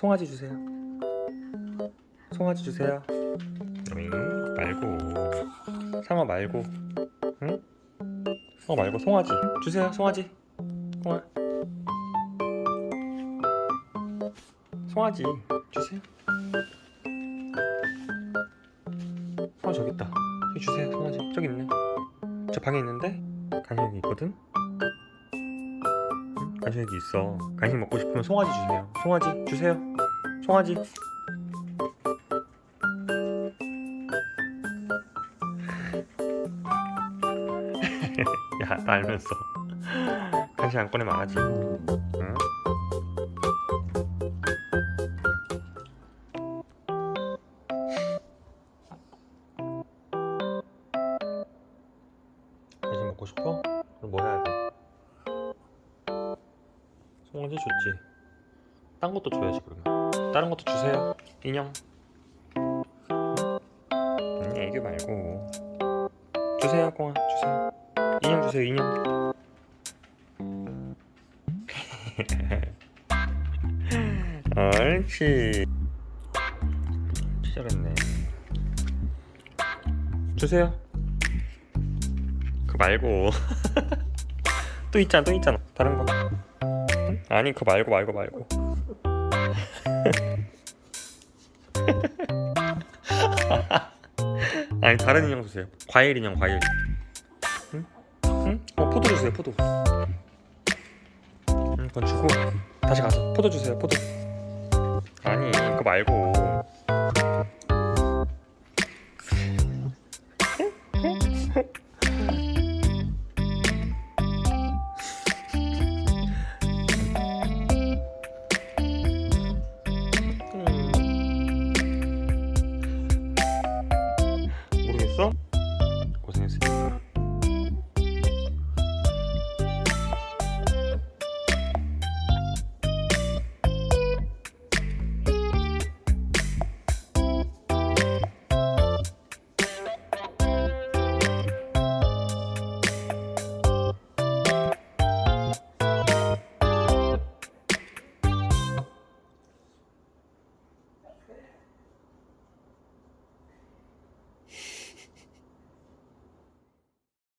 송아지 주세요. 송아지 주세요. 응, 말고. 상어 말고. 응? 상어 말고 송아지 주세요. 송아지. 송아. 송아지 주세요. 어 저기 있다. 저기 주세요. 송아지 저기 있네. 저 방에 있는데 간식이 있거든. 응? 간식이 있어. 간식 먹고 싶으면 송아지 주세요. 송아지 주세요. 송아지. 야, 나 알면서 간식 안 꺼내면 안 하지. 응? 간식 먹고 싶어? 그럼 뭐 해야 돼? 송아지 줬지. 딴 것도 줘야지 그러면. 다른 것도 주세요. 인형. 응? 아니 애교 말고. 주세요, 꽁아. 주세요. 인형 주세요, 인형. 옳지. 시작했네. 주세요. 그 말고. 또 있잖아, 또 있잖아. 다른 거. 응? 아니, 그거 말고, 말고, 말고. 아니, 다른 인형 주세요. 과일 인형, 과일. 응? 응? 어, 포도 주세요, 포도. 응, 그건 주고 다시 가서 포도 주세요, 포도. 아니, 그거 말고.